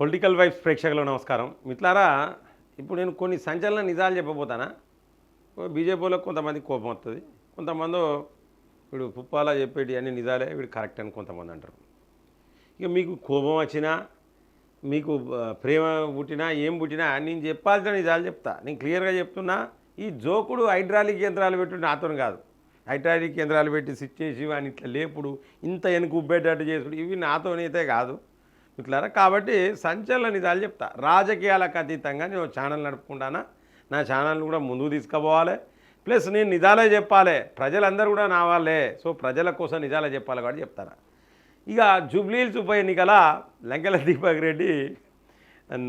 Political wives ప్రేక్షకులు నమస్కారం. మిత్లారా ఇప్పుడు నేను కొన్ని సంచలన నిజాలు చెప్పబోతానా? బీజేపీలో కొంతమంది కోపం వస్తుంది కొంతమంది వీడు పుప్పాలా చెప్పేటి అన్ని నిజాలే వీడు కరెక్ట్ అని కొంతమంది అంటారు. ఇక మీకు కోపం వచ్చినా మీకు ప్రేమ పుట్టినా ఏం పుట్టినా నేను చెప్పాల్సిన నిజాలు చెప్తా. నేను క్లియర్గా చెప్తున్నా ఈ జోకుడు హైడ్రాలిక్ యంత్రాలు పెట్టి నాతో కాదు. హైడ్రాలిక్ యంత్రాలు పెట్టి సిట్ చేసి వాడిని ఇట్లా లేపుడు ఇంత వెనుక ఉబ్బేటట్టు చేసుడు ఇవి నాతోనైతే కాదు. మిట్లారా కాబట్టి సంచలన నిజాలు చెప్తా. రాజకీయాలకు అతీతంగా నేను ఛానల్ నడుపుకుంటానా? నా ఛానల్ని కూడా ముందుకు తీసుకుపోవాలి. ప్లస్ నేను నిజాలే చెప్పాలి. ప్రజలందరూ కూడా నా వాళ్ళే. సో ప్రజల కోసం నిజాలే చెప్పాలి కాబట్టి చెప్తారా ఇక జూబ్లీహిల్స్ ఉప ఎన్నికల లంకెల దీపక్ రెడ్డి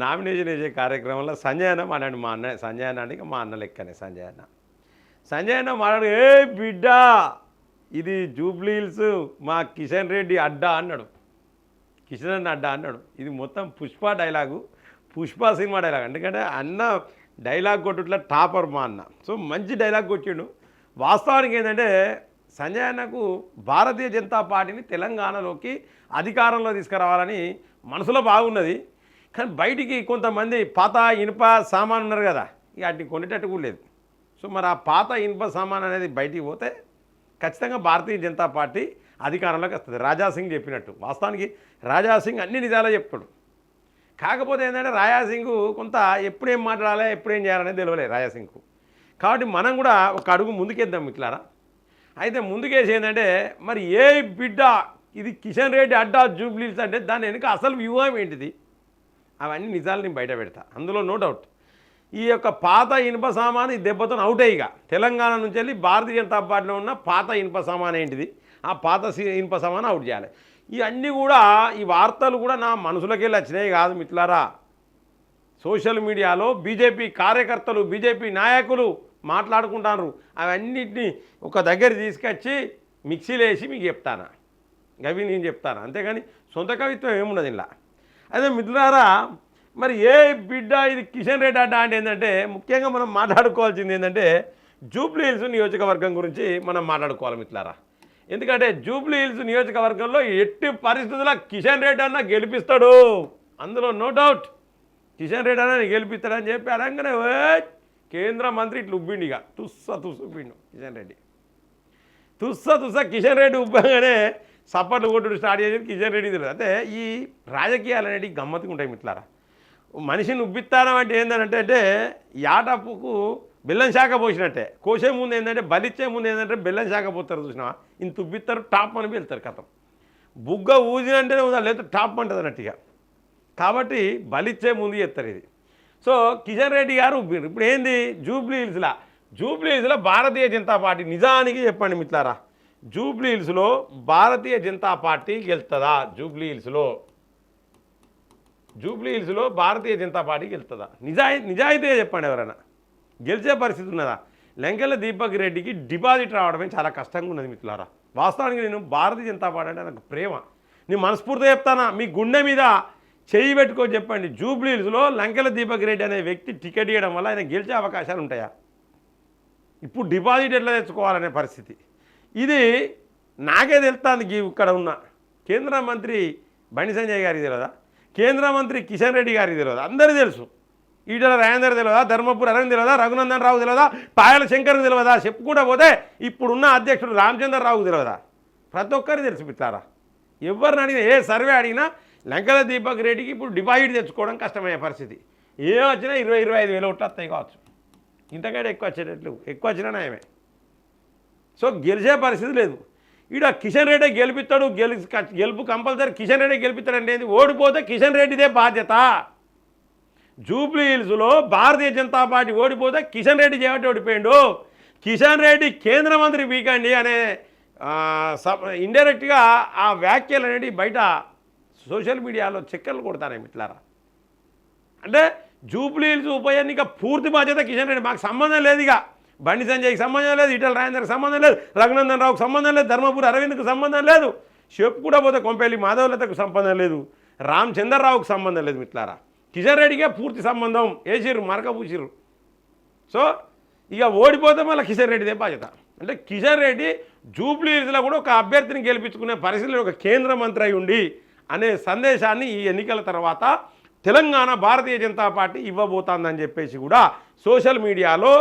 నామినేషన్ వేసే కార్యక్రమంలో సంజయ్ అన్న మాట్లాడి. మా అన్న సంజయ్ అన్న అంటే మా అన్న లెక్కనే సంజయ్ అన్న. సంజయ్ అన్న మాట్లాడు. ఏ బిడ్డ ఇది జూబ్లీహిల్స్ మా కిషన్ రెడ్డి అడ్డా అన్నాడు. కిషన్ అడ్డా అన్నాడు. ఇది మొత్తం Pushpa dialogue Pushpa cinema dialogue. ఎందుకంటే అన్న డైలాగ్ కొట్టుట్లా టాపర్ మా అన్న. సో మంచి డైలాగ్ కొట్టిండు. వాస్తవానికి ఏంటంటే సంజయ్ అన్నకు భారతీయ జనతా పార్టీని తెలంగాణలోకి అధికారంలో తీసుకురావాలని మనసులో బాగున్నది. కానీ బయటికి కొంతమంది పాత ఇనుప సామాన్ ఉన్నారు కదా ఇక వాటిని కొనేటట్టు కూడా లేదు. సో మరి ఆ పాత ఇనుప సామాన్ అనేది బయటికి పోతే ఖచ్చితంగా భారతీయ జనతా పార్టీ అధికారంలోకి వస్తుంది. రాజాసింగ్ చెప్పినట్టు. వాస్తవానికి రాజాసింగ్ అన్ని నిజాలే చెప్తాడు. కాకపోతే ఏంటంటే రాజాసింగ్ కొంత ఎప్పుడేం మాట్లాడాలి ఎప్పుడేం ఏం చేయాలనేది తెలియలేదు రాజాసింగ్కు కాబట్టి మనం కూడా ఒక అడుగు ముందుకేద్దాం ఇట్లారా అయితే ముందుకేసి ఏంటంటే మరి ఏ బిడ్డ ఇది కిషన్ రెడ్డి అడ్డా జూబ్లీస్ అంటే దాని వెనుక అసలు వ్యూహం ఏంటిది? అవన్నీ నిజాలు నేను బయట పెడతా. అందులో నో డౌట్ ఈ యొక్క పాత ఇనుప సామాను ఈ దెబ్బతో అవుట్ అయ్యిగా తెలంగాణ నుంచి వెళ్ళి భారతీయ జనతా పార్టీలో ఉన్న పాత ఇనుప సామాన్ ఏంటిది? ఆ పాత సి- ఇనుప సామాను అవుట్ చేయాలి. ఇవన్నీ కూడా ఈ వార్తలు కూడా నా మనసులోకి వెళ్ళి వచ్చినాయి కాదు మిట్లారా సోషల్ మీడియాలో బీజేపీ కార్యకర్తలు బీజేపీ నాయకులు మాట్లాడుకుంటారు. అవన్నిటిని ఒక దగ్గర తీసుకొచ్చి మిక్సీలో వేసి మీకు చెప్తాను? గవి నేను చెప్తాను? అంతేగాని సొంత కవిత్వం ఏమున్నది ఇలా అదే మిత్రులారా మరి ఏ బిడ్డ ఇది కిషన్ రెడ్డి అడ్డా అంటే ఏంటంటే ముఖ్యంగా మనం మాట్లాడుకోవాల్సింది ఏంటంటే జూబ్లీ హిల్స్ నియోజకవర్గం గురించి మనం మాట్లాడుకోవాలి మిత్రులారా. ఎందుకంటే జూబ్లీ హిల్స్ నియోజకవర్గంలో ఎట్టి పరిస్థితుల్లో కిషన్ రెడ్డి అన్న గెలిపిస్తాడు. అందులో నో డౌట్ కిషన్ రెడ్డి అన్న గెలిపిస్తాడని చెప్పి అనగానే "ఓ, కేంద్ర మంత్రి ఇట్లా ఉబ్బిండు ఇక. తుస్స తుస్సు ఉబ్బిండు కిషన్ రెడ్డి. తుస్స తుస్స కిషన్ రెడ్డి ఉబ్బగానే సప్పట్లు కొట్టుడు స్టార్ట్ చేసి కిషన్ రెడ్డి తెలియదు అంటే ఈ రాజకీయాలు అనేటివి గమ్మత్తుగా ఉంటాయి మిట్లారా మనిషిని ఉబ్బిస్తానం అంటే ఏంటంటే అంటే యాటప్పుకు బెల్లం శాఖ పోసినట్టే. కోసే ముందు ఏంటంటే బలిచ్చే ముందు ఏంటంటే బెల్లం శాఖ పోతారు చూసినావా? ఇంత ఉబ్బిస్తారు టాప్ అని వెళ్తారు కథం. బుగ్గ ఊజినంటేనే ఉందా లేదా టాప్ అంటుంది అన్నట్టుగా కాబట్టి బలిచ్చే ముందు చేస్తారు ఇది. సో కిషన్ రెడ్డి గారు ఉబ్బిండ్రు. ఇప్పుడు ఏంది? జూబ్లీ హిల్స్లా. జూబ్లీ హిల్స్లో భారతీయ జనతా పార్టీ నిజానికి చెప్పండి మిత్రారా జూబ్లీ హిల్స్లో భారతీయ జనతా పార్టీ గెలుస్తుందా జూబ్లీ హిల్స్లో. జూబ్లీ హిల్స్లో భారతీయ జనతా పార్టీ గెలుతుందా నిజాయి నిజాయితీగా చెప్పండి ఎవరైనా. గెలిచే పరిస్థితి ఉన్నదా? లెంకెల దీపక్ రెడ్డికి డిపాజిట్ రావడమే చాలా కష్టంగా ఉన్నది మిత్రులారా. వాస్తవానికి నేను భారతీయ జనతా పార్టీ అంటే నాకు ప్రేమ. నేను మనస్ఫూర్తిగా చెప్తానా? మీ గుండె మీద చేయి పెట్టుకొని చెప్పండి. జూబ్లీ హిల్స్లో లంకెల దీపక్ రెడ్డి అనే వ్యక్తి టికెట్ ఇవ్వడం వల్ల ఆయన గెలిచే అవకాశాలు ఉంటాయా? ఇప్పుడు డిపాజిట్ ఎట్లా తెచ్చుకోవాలనే పరిస్థితి. ఇది నాకే తెలుస్తుంది ఇక్కడ ఉన్న కేంద్ర మంత్రి బండి సంజయ్ గారికి తెలియదా కేంద్ర మంత్రి కిషన్ రెడ్డి గారికి తెలియదు? అందరూ తెలుసు. ఈటల రాజేందర్ తెలియదా? ధర్మపురి అరవింద్ తెలియదా? రఘునందన్ రావు తెలియదా? పాయల శంకర్కి తెలియదా? చెప్పుకుంటా పోతే ఇప్పుడున్న అధ్యక్షుడు రామచంద్ర రావుకు తెలియదా? ప్రతి ఒక్కరు తెలుసు పిత్తారా ఎవరిని అడిగినా ఏ సర్వే అడిగినా లంకల దీపక్ రెడ్డికి ఇప్పుడు డిపాజిట్ తెచ్చుకోవడం కష్టమయ్యే పరిస్థితి. ఏ వచ్చినా ఇరవై ఇరవై ఐదు వేలు వస్తాయి కావచ్చు. ఇంతకంటే ఎక్కువ వచ్చేటట్లు ఎక్కువ వచ్చినా నయమే సో గెలిచే పరిస్థితి లేదు. ఈడ కిషన్ రెడ్డి గెలిపిస్తాడు గెలి గెలుపు కంపల్సరీ కిషన్ రెడ్డి గెలిపిస్తాడంటే ఏంది? ఓడిపోతే కిషన్ రెడ్డిదే బాధ్యత. జూబ్లీ హిల్స్లో భారతీయ జనతా పార్టీ ఓడిపోతే కిషన్ రెడ్డి చేయబట్టి ఓడిపోయాడు. కిషన్ రెడ్డి కేంద్ర మంత్రి వీకండి అనే ఇండైరెక్ట్గా ఆ వ్యాఖ్యలు అనేవి బయట సోషల్ మీడియాలో చెక్కలు కొడతారేమి ఇట్లారా అంటే జూబ్లీ హిల్స్ ఉప ఎన్నిక పూర్తి బాధ్యత కిషన్ రెడ్డి మాకు సంబంధం లేదు ఇక బండి సంజయ్కి సంబంధం లేదు ఇటల్ రాజేంద్రకి సంబంధం లేదు రఘునందన్ రావుకి సంబంధం లేదు ధర్మపురి అరవింద్కి సంబంధం లేదు. చెప్పు కూడా పోతే కొంపేలి మాధవలతకు సంబంధం లేదు. రామచంద్రరావుకి సంబంధం లేదు మిట్లారా కిషన్ రెడ్డికే పూర్తి సంబంధం వేసిర్రు మరక పూసిర్రు సో ఇక ఓడిపోతే మళ్ళీ కిషన్ రెడ్డిదే బాధ్యత. అంటే కిషన్ రెడ్డి జూబ్లీ హిల్స్లో కూడా ఒక అభ్యర్థిని గెలిపించుకునే పరిస్థితిలో ఒక కేంద్ర మంత్రి అయి ఉండి అనే సందేశాన్ని ఈ ఎన్నికల తర్వాత తెలంగాణ భారతీయ జనతా పార్టీ ఇవ్వబోతోందని చెప్పేసి కూడా సోషల్ మీడియాలో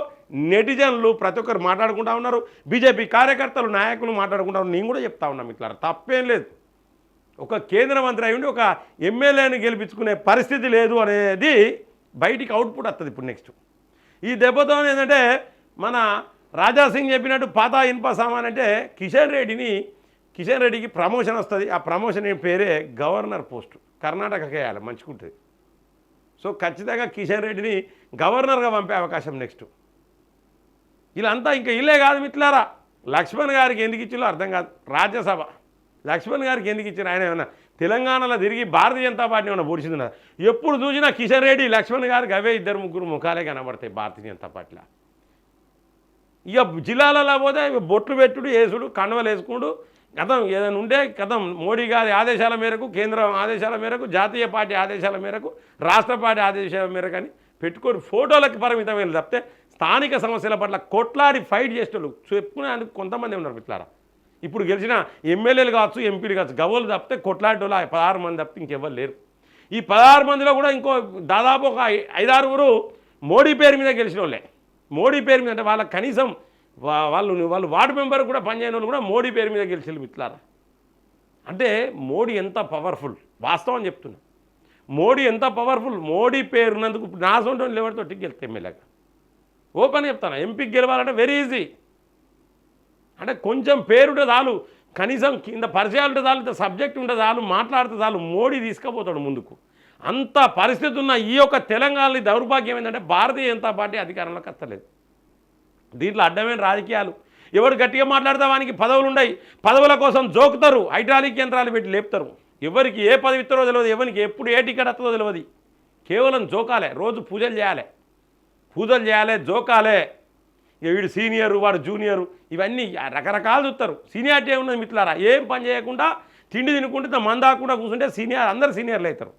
నెటిజన్లు ప్రతి ఒక్కరు మాట్లాడుకుంటా ఉన్నారు. బీజేపీ కార్యకర్తలు నాయకులు మాట్లాడుకుంటా ఉన్నారు. నేను కూడా చెప్తా ఉన్నాం ఇట్లా తప్పేం లేదు. ఒక కేంద్ర మంత్రి అయి ఉండి ఒక ఎమ్మెల్యేని గెలిపించుకునే పరిస్థితి లేదు అనేది బయటికి అవుట్పుట్ వస్తుంది ఇప్పుడు నెక్స్ట్ ఈ దెబ్బతో ఏంటంటే మన రాజా సింగ్ చెప్పినట్టు పాత ఇన్ప సామాన్ అంటే కిషన్ రెడ్డిని కిషన్ రెడ్డికి ప్రమోషన్ వస్తుంది. ఆ ప్రమోషన్ పేరే గవర్నర్ పోస్ట్. కర్ణాటకకి వేయాలి మంచిగుంటుంది. సో ఖచ్చితంగా కిషన్ రెడ్డిని గవర్నర్గా పంపే అవకాశం నెక్స్ట్ వీళ్ళంతా ఇంకా ఇల్లే కాదు మిట్లారా లక్ష్మణ్ గారికి ఎందుకు ఇచ్చిలో అర్థం కాదు. రాజ్యసభ. లక్ష్మణ్ గారికి ఎందుకు ఇచ్చిన ఆయన ఏమన్నా తెలంగాణలో తిరిగి భారతీయ జనతా పార్టీ ఏమన్నా పొడిచింది ఎప్పుడు చూసినా కిషన్ రెడ్డి లక్ష్మణ్ గారికి అవే ఇద్దరు ముగ్గురు ముఖాలే కనబడతాయి భారతీయ జనతా పార్టీలో. ఇక జిల్లాలలో పోతే బొట్లు పెట్టుడు వేసుడు కండవలు వేసుకుడు. గతం ఏదైనా ఉంటే గతం మోడీ గారి ఆదేశాల మేరకు కేంద్రం ఆదేశాల మేరకు జాతీయ పార్టీ ఆదేశాల మేరకు రాష్ట్ర పార్టీ ఆదేశాల మేరకు అని పెట్టుకొని పరిమితం పరిమితమైన తప్పితే స్థానిక సమస్యల పట్ల కొట్లాడి ఫైట్ చేసేటోళ్ళు. చెప్పుకునేందుకు కొంతమంది ఉన్నారు మిట్లారా ఇప్పుడు గెలిచిన ఎమ్మెల్యేలు కావచ్చు ఎంపీలు కావచ్చు గవ్వలు తప్పితే కొట్లాడేటోళ్ళు ఆ పదహారు మంది తప్పితే ఇంకెవ్వరు లేరు. ఈ పదహారు మందిలో కూడా ఇంకో దాదాపు ఒక ఐదారుగురు మోడీ పేరు మీద గెలిచిన వాళ్ళే మోడీ పేరు మీద అంటే వాళ్ళకి కనీసం వాళ్ళు వాళ్ళు వార్డు మెంబర్ కూడా పనిచేయని వాళ్ళు కూడా మోడీ పేరు మీద గెలిచిన మిట్లారా అంటే మోడీ ఎంత పవర్ఫుల్ వాస్తవం చెప్తున్నా. మోడీ ఎంత పవర్ఫుల్ మోడీ పేరున్నందుకు నా సొంత ఎవరితో గెలిస్తే ఎమ్మెల్యేగా? ఓపెన్ చెప్తాను. ఎంపీకి గెలవాలంటే వెరీ ఈజీ అంటే కొంచెం పేరుంటే చాలు కనీసం కింద పరిచయాలు ఉంటే చాలు ఇంత సబ్జెక్ట్ ఉంటే చాలు మాట్లాడితే చాలు మోడీ తీసుకుపోతాడు ముందుకు. అంత పరిస్థితి ఉన్న ఈ యొక్క తెలంగాణలో దౌర్భాగ్యం ఏంటంటే భారతీయ జనతా పార్టీ అధికారంలోకి వస్తలేదు. దీంట్లో అడ్డమైన రాజకీయాలు. ఎవడు గట్టిగా మాట్లాడితే వానికి పదవులు ఉన్నాయి పదవుల కోసం జోకుతారు. హైడ్రాలిక్ యంత్రాలు పెట్టి లేపుతారు. ఎవరికి ఏ పదవి ఇస్తారో తెలియదు ఎవరికి ఎప్పుడు ఏ టికెట్ వస్తుందో తెలియదు కేవలం జోకాలే. రోజు పూజలు చేయాలి. పూజలు చేయాలి జోకాలే. ఇక వీడు సీనియరు వాడు జూనియరు ఇవన్నీ రకరకాలు చూస్తారు. సీనియారిటీ ఉన్నది మిత్రులారా? ఏం పని చేయకుండా తిండి తినుకుంటే మందాకుండా కూర్చుంటే సీనియర్ అందరు సీనియర్లు అవుతారు.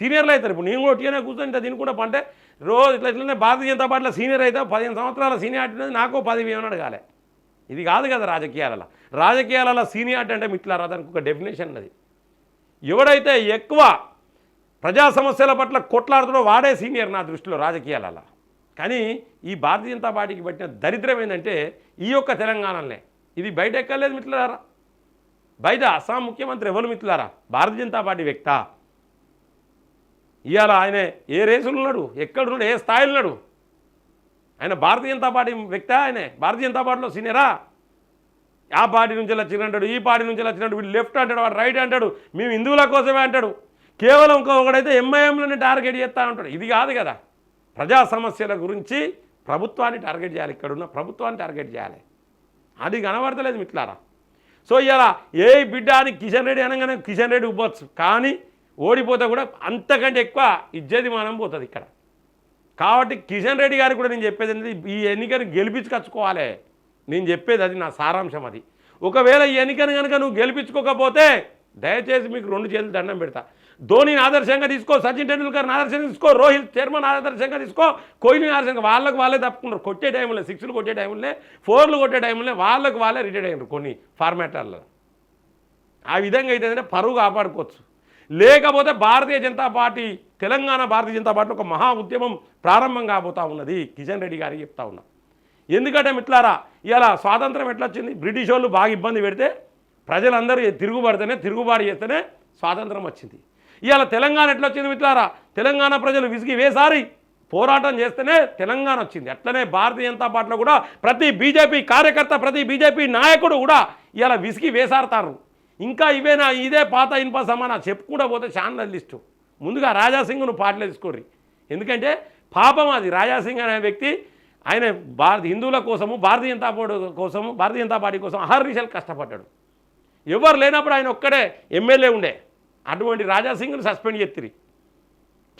సీనియర్లు అవుతారు. ఇప్పుడు నేను కూడా టీనే కూర్చొని ఇంత తినుకుంటా పంటే రోజు ఇట్లా ఇట్లనే భారతీయ జనతా పార్టీలో సీనియర్ అయితే పదిహేను సంవత్సరాల సీనియారిటీ ఉన్నది నాకు పదవి ఏమని అడగాలి. ఇది కాదు కదా రాజకీయాలలో. రాజకీయాలలో సీనియారిటీ అంటే మిత్రులారా దానికి ఒక డెఫినేషన్ ఉన్నది. ఎవడైతే ఎక్కువ ప్రజా సమస్యల పట్ల కొట్లాడుతాడో వాడే సీనియర్ నా దృష్టిలో రాజకీయాలలో. కానీ ఈ భారతీయ జనతా పార్టీకి పట్టిన దరిద్రం ఏంటంటే ఈ యొక్క తెలంగాణలోనే. ఇది బయట ఎక్కర్లేదు మిత్రులారా? బయట అస్సాం ముఖ్యమంత్రి ఎవరు మిత్రులారా? భారతీయ జనతా పార్టీ వ్యక్తా. ఇవాళ ఆయన ఏ రేసులు ఉన్నాడు? ఎక్కడున్నాడు ఏ స్థాయిలో ఉన్నాడు? ఆయన భారతీయ జనతా పార్టీ వ్యక్త ఆయన. భారతీయ జనతా పార్టీలో సీనియరా? ఆ పార్టీ నుంచి వచ్చినంటాడు ఈ పార్టీ నుంచి వచ్చినట్టు వీళ్ళు లెఫ్ట్ అంటాడు వాడు రైట్ అంటాడు మేము హిందువుల కోసమే అంటాడు. కేవలం ఇంకొకడైతే ఎంఐఎంలోనే టార్గెట్ చేస్తా ఉంటాడు. ఇది కాదు కదా. ప్రజా సమస్యల గురించి ప్రభుత్వాన్ని టార్గెట్ చేయాలి. ఇక్కడున్న ప్రభుత్వాన్ని టార్గెట్ చేయాలి. అది కనబడతలేదు మిట్లారా సో ఇలా ఏ బిడ్డ అని కిషన్ రెడ్డి అనగానే కిషన్ రెడ్డి ఇవ్వచ్చు. కానీ ఓడిపోతే కూడా అంతకంటే ఎక్కువ ఇజ్జతి మనం పోతుంది ఇక్కడ. కాబట్టి కిషన్ రెడ్డి గారికి కూడా నేను చెప్పేది ఏంటంటే ఈ ఎన్నికను గెలిపించుకొచ్చుకోవాలి. నేను చెప్పేది అది నా సారాంశం అది. ఒకవేళ ఈ ఎన్నికను కనుక నువ్వు గెలిపించుకోకపోతే దయచేసి మీకు రెండు చేతులు దండం పెడతా. ధోనిని ఆదర్శంగా తీసుకో సచిన్ టెండూల్కర్ని ఆదర్శంగా తీసుకో రోహిత్ శర్మని ఆదర్శంగా తీసుకో కోహ్లీని ఆదర్శంగా వాళ్ళకి వాళ్ళే తప్పుకున్నారు కొట్టే టైంలో సిక్స్లు కొట్టే టైంలో ఫోర్లు కొట్టే టైంలో వాళ్ళకి వాళ్ళే రిటైర్డ్ అయ్యారు కొన్ని ఫార్మాటాల్లో. ఆ విధంగా అయితే ఏంటంటే పరువు కాపాడుకోవచ్చు. లేకపోతే భారతీయ జనతా పార్టీ తెలంగాణ భారతీయ జనతా పార్టీ ఒక మహా ఉద్యమం ప్రారంభం కాబోతా ఉన్నది. కిషన్ రెడ్డి గారికి చెప్తా ఉన్నా. ఎందుకంటే మిట్లారా ఇలా స్వాతంత్రం ఎట్లా వచ్చింది బ్రిటిష్ వాళ్ళు బాగా ఇబ్బంది పెడితే ప్రజలందరూ తిరుగుబడితేనే తిరుగుబాటు చేస్తేనే స్వాతంత్రం వచ్చింది. ఇవాళ తెలంగాణ ఎట్లా వచ్చింది మిట్లారా తెలంగాణ ప్రజలు విసిగి వేసారి. పోరాటం చేస్తేనే తెలంగాణ వచ్చింది. అట్లనే భారతీయ జనతా పార్టీలో కూడా ప్రతి బీజేపీ కార్యకర్త ప్రతి బీజేపీ నాయకుడు కూడా ఇలా విసిగి వేసారుతారు. ఇంకా ఇవేనా? ఇదే పాత ఇన్ప సమానా చెప్పుకుంటూ పోతే ఛానల్ లిస్టు. ముందుగా రాజాసింగ్ను పార్టీలో తీసుకోర్రి. ఎందుకంటే పాపం అది. రాజాసింగ్ అనే వ్యక్తి ఆయన భారత హిందువుల కోసము భారతీయ జనతా పార్టీ కోసము భారతీయ జనతా పార్టీ కోసం అహర్నిశలు కష్టపడ్డాడు. ఎవరు లేనప్పుడు ఆయన ఒక్కడే ఎమ్మెల్యే ఉండే. అటువంటి రాజాసింగ్ను సస్పెండ్ చేత్తిరి.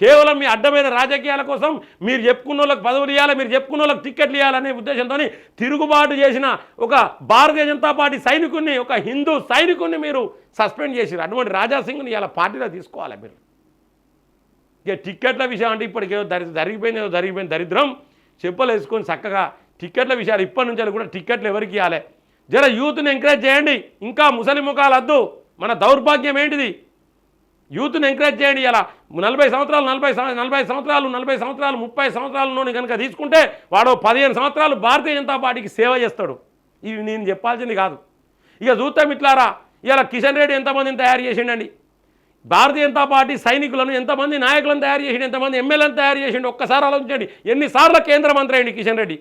కేవలం మీ అడ్డమైన రాజకీయాల కోసం మీరు చెప్పుకున్న వాళ్ళకి పదవులు ఇవ్వాలి మీరు చెప్పుకున్న వాళ్ళకి టిక్కెట్లు ఇవ్వాలనే ఉద్దేశంతో తిరుగుబాటు చేసిన ఒక భారతీయ జనతా పార్టీ సైనికుడిని ఒక హిందూ సైనికుడిని మీరు సస్పెండ్ చేసిరు అటువంటి రాజాసింగ్ని ఇలా పార్టీలో తీసుకోవాలి మీరు. ఇక టిక్కెట్ల విషయం అంటే ఇప్పటికేదో దరి జరిగిపోయింది ఏదో జరిగిపోయింది దరిద్రం. చెప్పులు వేసుకొని చక్కగా టిక్కెట్ల విషయాలు ఇప్పటి నుంచి కూడా టిక్కెట్లు ఎవరికి ఇవ్వాలి జర యూత్ని ఎంకరేజ్ చేయండి. ఇంకా ముసలి ముఖాలు వద్దు మన దౌర్భాగ్యం ఏంటిది? యూత్ని ఎంకరేజ్ చేయండి ఇలా. నలభై సంవత్సరాలు నలభై నలభై సంవత్సరాలు నలభై సంవత్సరాలు ముప్పై సంవత్సరాలలోని కనుక తీసుకుంటే వాడు పదిహేను సంవత్సరాలు భారతీయ జనతా పార్టీకి సేవ చేస్తాడు. ఇవి నేను చెప్పాల్సింది కాదు. ఇక చూస్తాం ఇట్లారా ఇలా కిషన్ రెడ్డి ఎంతమందిని తయారు చేసిండండి? భారతీయ జనతా పార్టీ సైనికులను ఎంతమంది నాయకులను తయారు చేసిండు? ఎంతమంది ఎమ్మెల్యేలను తయారు చేసిండు? ఒక్కసారి ఆలోచించండి. ఎన్నిసార్లు కేంద్ర మంత్రి అయ్యండి కిషన్ రెడ్డి?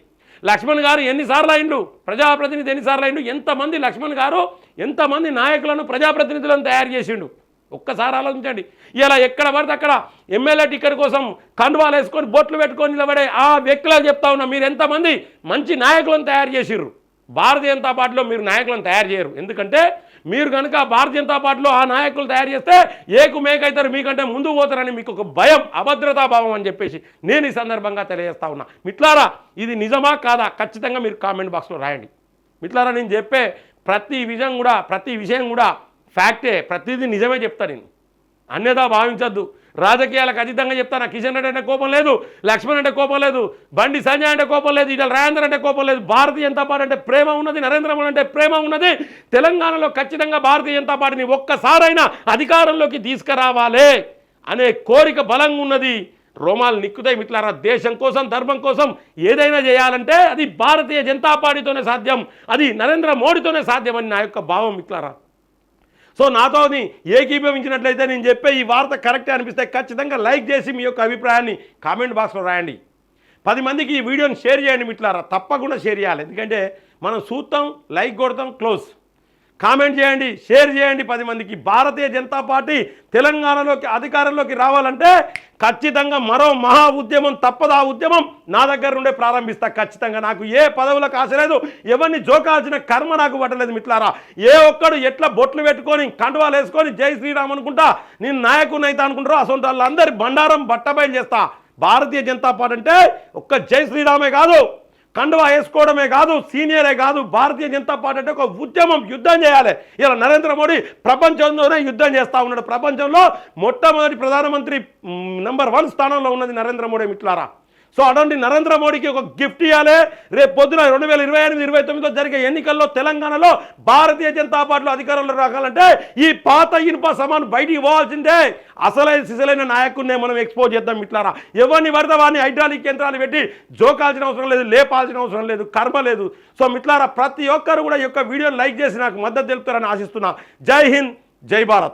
లక్ష్మణ్ గారు ఎన్నిసార్లు అయిండు? ప్రజాప్రతినిధి ఎన్నిసార్లు అయిండు? ఎంతమంది లక్ష్మణ్ గారు ఎంతమంది నాయకులను ప్రజాప్రతినిధులను తయారు చేసిండు? ఒక్కసారి ఆలోచించండి. ఇలా ఎక్కడ పడితే అక్కడ ఎమ్మెల్యే టికెట్ కోసం కండువాలు వేసుకొని బొట్లు పెట్టుకొని నిలబడే ఆ వ్యక్తులకు చెప్తా ఉన్నా మీరు ఎంతమంది మంచి నాయకులను తయారు చేసిర్రు? భారతీయ జనతా పార్టీలో మీరు నాయకులను తయారు చేయరు. ఎందుకంటే మీరు కనుక భారతీయ జనతా పార్టీలో ఆ నాయకులు తయారు చేస్తే ఏకు మేకైతారు మీకంటే ముందు పోతారని మీకు ఒక భయం అభద్రతా భావం అని చెప్పేసి నేను ఈ సందర్భంగా తెలియజేస్తా ఉన్నా. మిట్లారా ఇది నిజమా కాదా? ఖచ్చితంగా మీరు కామెంట్ బాక్స్లో రాయండి. మిట్లారా నేను చెప్పే ప్రతి విషయం కూడా ప్రతి విషయం కూడా ఫ్యాక్టే ప్రతిదీ నిజమే చెప్తా నేను. అన్యదా భావించద్దు. రాజకీయాలకు అతీతంగా చెప్తాను కిషన్ రెడ్డి అంటే కోపం లేదు లక్ష్మణ్ అంటే కోపం లేదు బండి సంజయ్ అంటే కోపం లేదు ఇలా రాజేంద్ర అంటే కోపం లేదు భారతీయ జనతా పార్టీ అంటే ప్రేమ ఉన్నది నరేంద్ర మోడీ అంటే ప్రేమ ఉన్నది. తెలంగాణలో ఖచ్చితంగా భారతీయ జనతా పార్టీని ఒక్కసారైనా అధికారంలోకి తీసుకురావాలే అనే కోరిక బలంగా ఉన్నది. రోమాలు నిక్కుతాయి మిట్లారా దేశం కోసం ధర్మం కోసం ఏదైనా చేయాలంటే అది భారతీయ జనతా పార్టీతోనే సాధ్యం అది నరేంద్ర మోడీతోనే సాధ్యం అని నా యొక్క భావం మిట్లారా సో నాతోని ఏకీభవించినట్లయితే నేను చెప్పే ఈ వార్త కరెక్టే అనిపిస్తే ఖచ్చితంగా లైక్ చేసి మీ యొక్క అభిప్రాయాన్ని కామెంట్ బాక్స్లో రాయండి. పది మందికి ఈ వీడియోని షేర్ చేయండి మిట్లారా తప్పకుండా షేర్ చేయాలి. ఎందుకంటే మనం చూస్తాం లైక్ కొడతాం క్లోజ్. కామెంట్ చేయండి షేర్ చేయండి. పది మందికి భారతీయ జనతా పార్టీ తెలంగాణలోకి అధికారంలోకి రావాలంటే ఖచ్చితంగా మరో మహా ఉద్యమం తప్పదు. ఆ ఉద్యమం నా దగ్గర నుండే ప్రారంభిస్తా. ఖచ్చితంగా నాకు ఏ పదవులకు ఆశ లేదు. ఎవరిని జోకాల్సిన కర్మ నాకు పట్టలేదు మిట్లారా ఏ ఒక్కడు ఎట్లా బొట్లు పెట్టుకొని కండువాలు వేసుకొని జై శ్రీరామ్ అనుకుంటా నేను నాయకుని అయితే అనుకుంటారో అసలు వాళ్ళందరి బండారం బట్టబయలు చేస్తా. భారతీయ జనతా పార్టీ అంటే ఒక్క జై శ్రీరామే కాదు. కండువా వేసుకోవడమే కాదు సీనియరే కాదు భారతీయ జనతా పార్టీ అంటే ఒక ఉద్యమం యుద్ధం చేయాలి. ఇలా నరేంద్ర మోడీ ప్రపంచంలోనే యుద్ధం చేస్తూ ఉన్నాడు. ప్రపంచంలో మొట్టమొదటి ప్రధానమంత్రి నెంబర్ వన్ స్థానంలో ఉన్నది నరేంద్ర మోడీ మిట్లారా సో అటువంటి నరేంద్ర మోడీకి ఒక గిఫ్ట్ ఇవ్వాలి రేపు పొద్దున రెండు వేల ఇరవై ఎనిమిది ఇరవై తొమ్మిదిలో జరిగే ఎన్నికల్లో తెలంగాణలో భారతీయ జనతా పార్టీలో అధికారంలో రాగాలంటే ఈ పాత ఇనుప సమాన్ బయటికి పోవాల్సిందే. అసలైన సిసలైన నాయకుడినే మనం ఎక్స్పోజ్ చేద్దాం ఇట్లారా ఎవరిని పడితే వారిని హైడ్రాలిక్ యంత్రాలు పెట్టి జోకాల్సిన అవసరం లేదు లేపాల్సిన అవసరం లేదు కర్మ లేదు. సో మిట్లారా ప్రతి ఒక్కరు కూడా ఈ యొక్క వీడియోని లైక్ చేసి నాకు మద్దతు తెలుపుతారని ఆశిస్తున్నా. జై హింద్ జై భారత్.